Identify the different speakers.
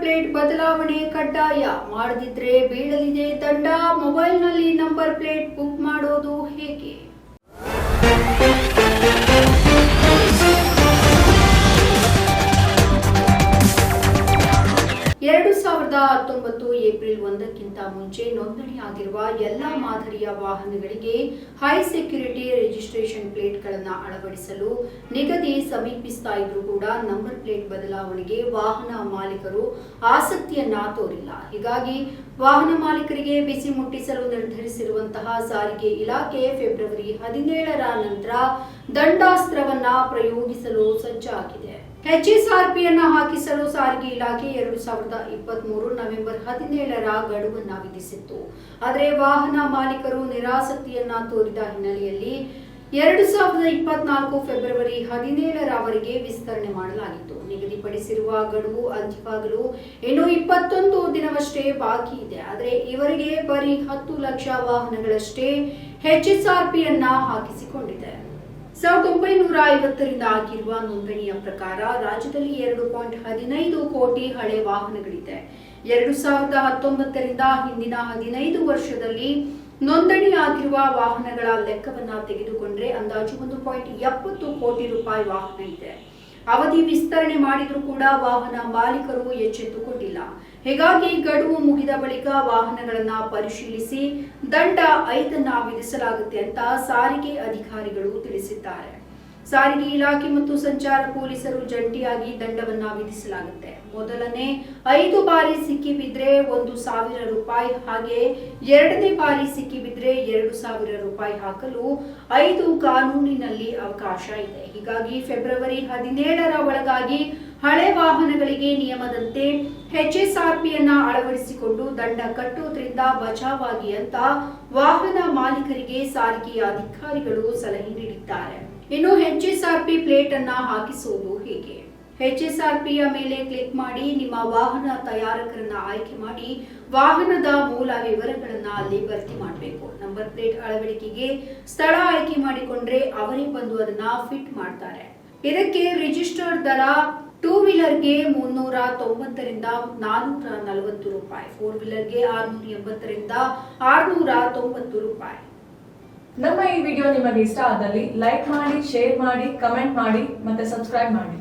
Speaker 1: Plate ಬದಲಾವಣೆ ಕಡ್ಡಾಯ. ಮಾಡದಿದ್ರೆ ಬೀಳಲಿದೆ ದಂಡ. ಮೊಬೈಲ್ನಲ್ಲಿ ನಂಬರ್ ಪ್ಲೇಟ್ ಬುಕ್ ಮಾಡೋದು ಹೇಗೆ? ಸಾವಿರದ ಹತ್ತೊಂಬತ್ತು ಏಪ್ರಿಲ್ ಒಂದಕ್ಕಿಂತ ಮುಂಚೆ ನೋಂದಣಿಯಾಗಿರುವ ಎಲ್ಲ ಮಾದರಿಯ ವಾಹನಗಳಿಗೆ ಹೈ ಸೆಕ್ಯುರಿಟಿ ರಿಜಿಸ್ಟ್ರೇಷನ್ ಪ್ಲೇಟ್ಗಳನ್ನು ಅಳವಡಿಸಲು ನಿಗದಿ ಸಮೀಪಿಸ್ತಾ ಇದ್ರೂ ಕೂಡ ನಂಬರ್ ಪ್ಲೇಟ್ ಬದಲಾವಣೆಗೆ ವಾಹನ ಮಾಲೀಕರು ಆಸಕ್ತಿಯನ್ನ ತೋರಿಲ್ಲ. ಹೀಗಾಗಿ ವಾಹನ ಮಾಲೀಕರಿಗೆ ಬಿಸಿ ಮುಟ್ಟಿಸಲು ನಿರ್ಧರಿಸಿರುವಂತಹ ಸಾರಿಗೆ ಇಲಾಖೆ ಫೆಬ್ರವರಿ ಹದಿನೇಳರ ನಂತರ ದಂಡಾಸ್ತ್ರವನ್ನ ಪ್ರಯೋಗಿಸಲು ಸಜ್ಜಾಗಿದೆ. ಎಚ್ಎಸ್ಆರ್ಪಿಯನ್ನ ಹಾಕಿಸಲು ಸಾರಿಗೆ ಇಲಾಖೆ ಎರಡು ಸಾವಿರದ ಇಪ್ಪತ್ತ್ ಮೂರು ನವೆಂಬರ್ ಹದಿನೇಳರ ಗಡುವನ್ನು ವಿಧಿಸಿತ್ತು. ಆದರೆ ವಾಹನ ಮಾಲೀಕರು ನಿರಾಸಕ್ತಿಯನ್ನ ತೋರಿದ ಹಿನ್ನೆಲೆಯಲ್ಲಿ ಎರಡು ಸಾವಿರದ ಇಪ್ಪತ್ನಾಲ್ಕು ಫೆಬ್ರವರಿ ಹದಿನೇಳರವರೆಗೆ ವಿಸ್ತರಣೆ ಮಾಡಲಾಗಿತ್ತು. ನಿಗದಿಪಡಿಸಿರುವ ಗಡುವು ಅಂತ್ಯವಾಗಲು ಇನ್ನು ಇಪ್ಪತ್ತೊಂದು ದಿನವಷ್ಟೇ ಬಾಕಿ ಇದೆ. ಆದರೆ ಇವರಿಗೆ ಬರೀ ಹತ್ತು ಲಕ್ಷ ವಾಹನಗಳಷ್ಟೇ ಎಚ್ಎಸ್ಆರ್ಪಿಯನ್ನ ಹಾಕಿಸಿಕೊಂಡಿದೆ. ಸಾವಿರದ ಒಂಬೈನೂರ ಐವತ್ತರಿಂದ ಆಗಿರುವ ನೋಂದಣಿಯ ಪ್ರಕಾರ ರಾಜ್ಯದಲ್ಲಿ ಎರಡು ಪಾಯಿಂಟ್ ಹದಿನೈದು ಕೋಟಿ ಹಳೆ ವಾಹನಗಳಿದೆ. ಎರಡು ಸಾವಿರದ ಹತ್ತೊಂಬತ್ತರಿಂದ ಹಿಂದಿನ ಹದಿನೈದು ವರ್ಷದಲ್ಲಿ ನೋಂದಣಿ ಆಗಿರುವ ವಾಹನಗಳ ಲೆಕ್ಕವನ್ನ ತೆಗೆದುಕೊಂಡ್ರೆ ಅಂದಾಜು ಒಂದು ಪಾಯಿಂಟ್ ಎಪ್ಪತ್ತು ಕೋಟಿ ರೂಪಾಯಿ ವಾಹನ ಇದೆ ಅವಧಿ ವಿಸ್ತರಣೆ ಮಾಡಿದ್ರೂ ಕೂಡ ವಾಹನ ಮಾಲೀಕರು ಎಚ್ಚೆತ್ತುಕೊಂಡಿಲ್ಲ. ಹೀಗಾಗಿ ಗಡುವು ಮುಗಿದ ಬಳಿಕ ವಾಹನಗಳನ್ನ ಪರಿಶೀಲಿಸಿ ದಂಡ ಐದನ್ನ ವಿಧಿಸಲಾಗುತ್ತೆ ಅಂತ ಸಾರಿಗೆ ಅಧಿಕಾರಿಗಳು ತಿಳಿಸಿದ್ದಾರೆ. ಸಾರಿಗೆ ಇಲಾಖೆ ಮತ್ತು ಸಂಚಾರ ಪೊಲೀಸರು ಜಂಟಿಯಾಗಿ ದಂಡವನ್ನ ವಿಧಿಸಲಾಗುತ್ತೆ. ಮೊದಲನೇ ಐದು ಬಾರಿ ಸಿಕ್ಕಿ ಬಿದ್ರೆ ಒಂದು ಸಾವಿರ ರೂಪಾಯಿ ಹಾಗೆ ಎರಡನೇ ಬಾರಿ ಸಿಕ್ಕಿ ಬಿದ್ರೆ ಎರಡು ಸಾವಿರ ರೂಪಾಯಿ ಹಾಕಲು ಐದು ಕಾನೂನಿನಲ್ಲಿ ಅವಕಾಶ ಇದೆ. ಹೀಗಾಗಿ ಫೆಬ್ರವರಿ ಹದಿನೇಳರ ಒಳಗಾಗಿ ಹಳೆ ವಾಹನಗಳಿಗೆ ನಿಯಮದಂತೆ ಎಚ್ಎಸ್ಆರ್ಪಿಯನ್ನ ಅಳವಡಿಸಿಕೊಂಡು ದಂಡ ಕಟ್ಟುವುದರಿಂದ ಬಚಾವಾಗಿ ಅಂತ ವಾಹನ ಮಾಲೀಕರಿಗೆ ಸಾರಿಗೆಯ ಅಧಿಕಾರಿಗಳು ಸಲಹೆ ನೀಡಿದ್ದಾರೆ. ಇನ್ನು ಎಚ್ಎಸ್ಆರ್ಪಿ ಪ್ಲೇಟ್ ಅನ್ನ ಹಾಕಿಸುವುದು ಹೇಗೆ? ಎಚ್ಎಸ್ಆರ್ಪಿಯ ಮೇಲೆ ಕ್ಲಿಕ್ ಮಾಡಿ ನಿಮ್ಮ ವಾಹನ ತಯಾರಕರನ್ನ ಆಯ್ಕೆ ಮಾಡಿ ವಾಹನದ ಮೂಲ ವಿವರಗಳನ್ನ ಅಲ್ಲಿ ಭರ್ತಿ ಮಾಡಬೇಕು. ನಂಬರ್ ಪ್ಲೇಟ್ ಅಳವಡಿಕೆಗೆ ಸ್ಥಳ ಆಯ್ಕೆ ಮಾಡಿಕೊಂಡ್ರೆ ಅವರೇ ಬಂದು ಅದನ್ನ ಫಿಟ್ ಮಾಡ್ತಾರೆ. ಇದಕ್ಕೆ ರಿಜಿಸ್ಟರ್ ದರ ಟೂ ವೀಲರ್ಗೆ ಮುನ್ನೂರ ತೊಂಬತ್ತರಿಂದ ನಾನೂರ ನಲವತ್ತು ರೂಪಾಯಿ ಫೋರ್ ವೀಲರ್ಗೆ ಆರ್ನೂರ ಎಂಬತ್ತರಿಂದ ಆರ್ನೂರ ತೊಂಬತ್ತು ರೂಪಾಯಿ.
Speaker 2: ನಮ್ಮ ಈ ವಿಡಿಯೋ ನಿಮಗೆ ಇಷ್ಟ ಆದಲ್ಲಿ ಲೈಕ್ ಮಾಡಿ, ಶೇರ್ ಮಾಡಿ, ಕಮೆಂಟ್ ಮಾಡಿ ಮತ್ತೆ ಸಬ್ಸ್ಕ್ರೈಬ್ ಮಾಡಿ.